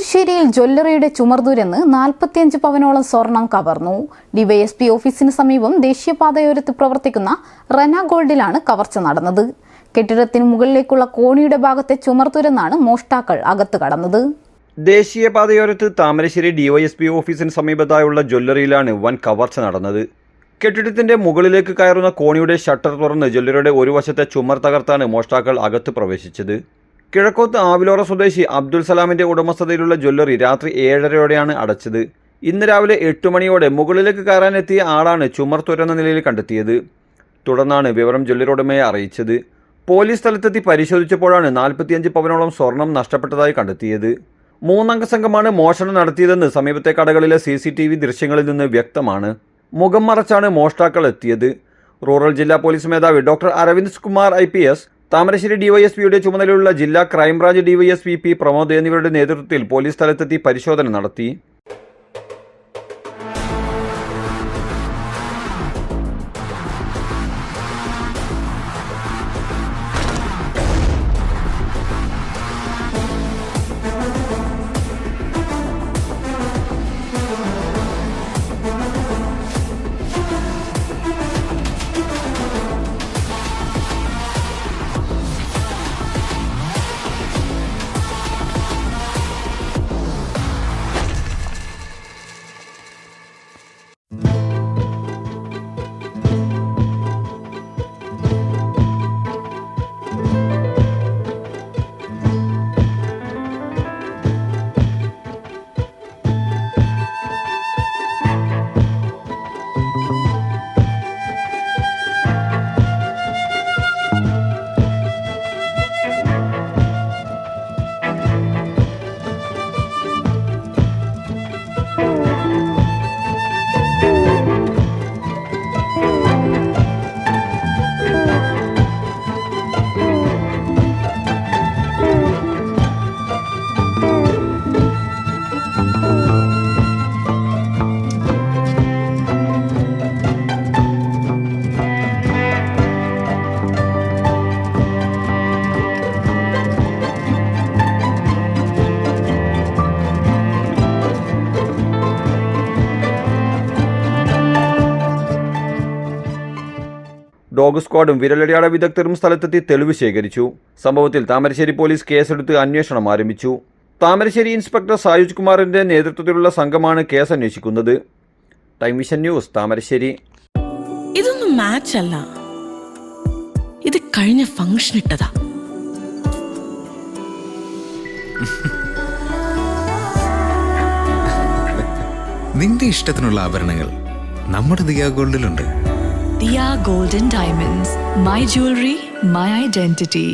താമരശ്ശേരിയിൽ ജ്വല്ലറിയുടെ ചുമർതുരന്ന് നാൽപ്പത്തിയഞ്ച് പവനോളം സ്വർണം കവർന്നു. ഡിവൈഎസ്പി ഓഫീസിന് സമീപം ദേശീയപാതയോരത്ത് പ്രവർത്തിക്കുന്ന റന ഗോൾഡിലാണ് കവർച്ച നടന്നത്. കെട്ടിടത്തിന് മുകളിലേക്കുള്ള കോണിയുടെ ഭാഗത്തെ ചുമർതുരന്നാണ് മോഷ്ടാക്കൾ അകത്ത് കടന്നത്. ദേശീയപാതയോരത്ത് താമരശ്ശേരി ഡിവൈഎസ്പി ഓഫീസിന് സമീപത്തായുള്ള ജ്വല്ലറിയിലാണ് വൻ കവർച്ച നടന്നത്. കെട്ടിടത്തിന്റെ മുകളിലേക്ക് കയറുന്ന കോണിയുടെ ഷട്ടർ തുറന്ന് ജ്വല്ലറിയുടെ ഒരു വശത്തെ ചുമർ തകർത്താണ് മോഷ്ടാക്കൾ അകത്ത് പ്രവേശിച്ചത്. കിഴക്കോത്ത് ആവിലോറ സ്വദേശി അബ്ദുൽ സലാമിന്റെ ഉടമസ്ഥതയിലുള്ള ജ്വല്ലറി രാത്രി ഏഴരയോടെയാണ് അടച്ചത്. ഇന്ന് രാവിലെ എട്ട് മണിയോടെ മുകളിലേക്ക് കയറാനെത്തിയ ആളാണ് ചുമർ തുരന്ന നിലയിൽ കണ്ടെത്തിയത്. തുടർന്നാണ് വിവരം ജ്വല്ലറി ഉടമയെ അറിയിച്ചത്. പോലീസ് സ്ഥലത്തെത്തി പരിശോധിച്ചപ്പോഴാണ് നാൽപ്പത്തിയഞ്ച് പവനോളം സ്വർണം നഷ്ടപ്പെട്ടതായി കണ്ടെത്തിയത്. മൂന്നംഗ സംഘമാണ് മോഷണം നടത്തിയതെന്ന് സമീപത്തെ കടകളിലെ സി സി ടി വി ദൃശ്യങ്ങളിൽ നിന്ന് വ്യക്തമാണ്. മുഖം മറച്ചാണ് മോഷ്ടാക്കൾ എത്തിയത്. റൂറൽ ജില്ലാ പോലീസ് മേധാവി doctor Aravind Kumar I P S Thamarassery ഡിവൈഎസ്പിയുടെ ചുമതലയുള്ള ജില്ലാ ക്രൈംബ്രാഞ്ച് ഡിവൈഎസ്പി പി പ്രമോദ് എന്നിവരുടെ നേതൃത്വത്തിൽ പോലീസ് സ്ഥലത്തെത്തി പരിശോധന നടത്തി. ഡോഗ് സ്ക്വാഡും വിരലടയാള വിദഗ്ധരും സ്ഥലത്തെത്തി തെളിവ് ശേഖരിച്ചു. സംഭവത്തിൽ താമരശ്ശേരി പോലീസ് കേസെടുത്ത് അന്വേഷണം ആരംഭിച്ചു. താമരശ്ശേരി ഇൻസ്പെക്ടർ സായുജ് കുമാറിന്റെ നേതൃത്വത്തിലുള്ള സംഘമാണ് കേസ് അന്വേഷിക്കുന്നത് ടൈം വിഷൻ ന്യൂസ് താമരശ്ശേരി. ഇതൊന്നും മാച്ച് അല്ല. ഇത് കഴിഞ്ഞ ഫംഗ്ഷൻ ഇട്ടതാ. നിന്റെ ഇഷ്ടത്തിനുള്ള ആഭരണങ്ങൾ നമ്മുടെ Diya ഗോൾഡിലുണ്ട് Dia Golden Diamonds, my jewelry, my identity.